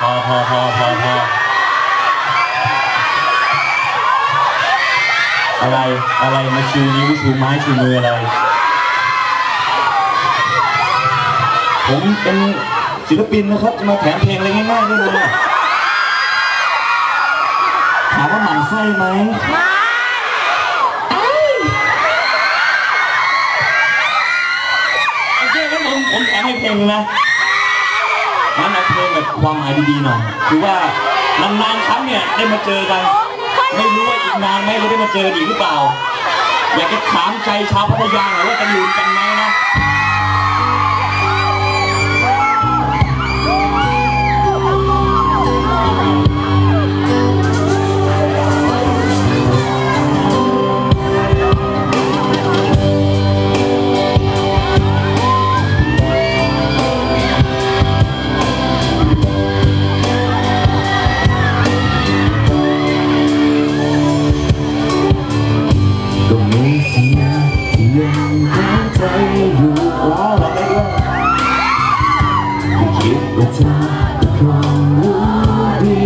พอพอพอพอพออะไรอะไรมาชูนิ้วชูไม้ชูมืออะไร ผมเป็นศิลปินนะครับจะมาแถมเพลงอะไรง่ายๆได้เลยถามว่าหมั่นไส้ไหมโอเคงั้นผมผมแถมให้เพลงนะ งั้นเอาเพลงแบบความหมายดีๆหน่อยคือว่านานๆครั้งเนี่ยได้มาเจอกัน ไม่รู้ว่าอีกนานไหมเราได้มาเจออีกหรือเปล่า อยากจะถามใจชาวพัทยาหน่อยว่าจะอยู่กันไหมนะ เสียงที่ยังหายใจอยู่ว้าวเราได้ด้วยคิดว่าเธอก็คงรู้ดี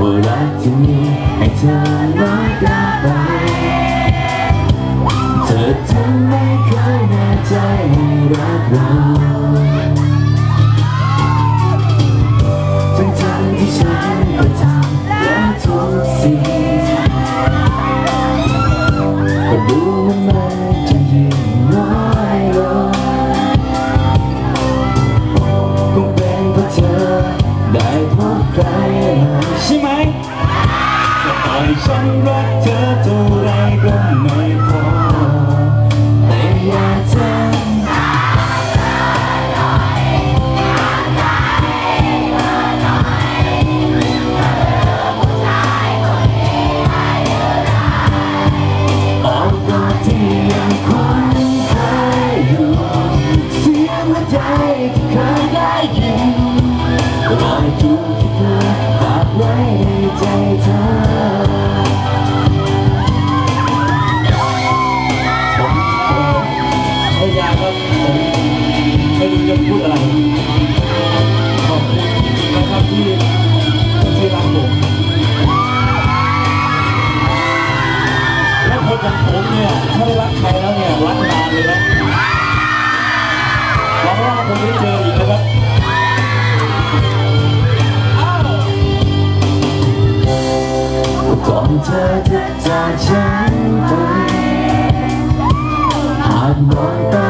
ว่ารักที่มีให้เธอน้อยเกินไปเธอทำไม่เคยแน่ใจให้รักเรา ที่เคยได้ยินรอยจูบที่เธอฝากไว้ในใจเธอ คงได้เจออีกนะครับก่อนเธอจะจากฉันไปหากมองตา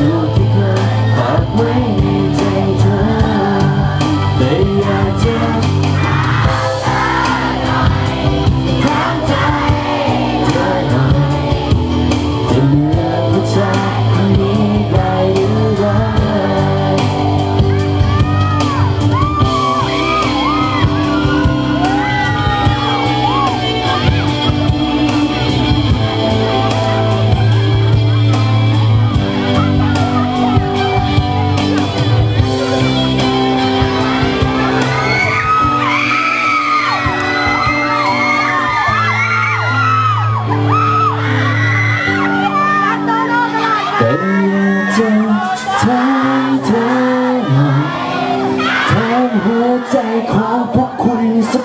ร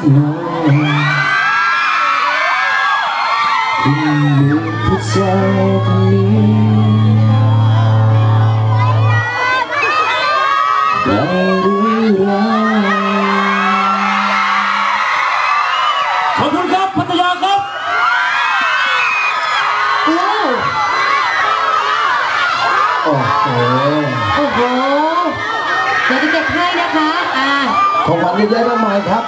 คุณสักหน่อยคุณลืมผู้ชายคนนี้ได้หรือไม่ขอบคุณครับพัทยาครับโอ้โหโอ้โหเดี๋ยวจะเก็บให้นะคะอ่าของขวัญเยอะแยะมากมายครับ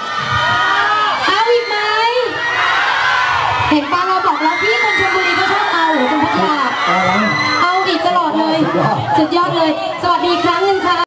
เอาอีกไหมเห็นป้าเราบอกแล้วพี่คนชลบุรีก็ชอบเอาหรือคุณพัชราเอาละเอาอีกตลอดเลย สุดยอดเลย สวัสดีอีกครั้งหนึ่งค่ะ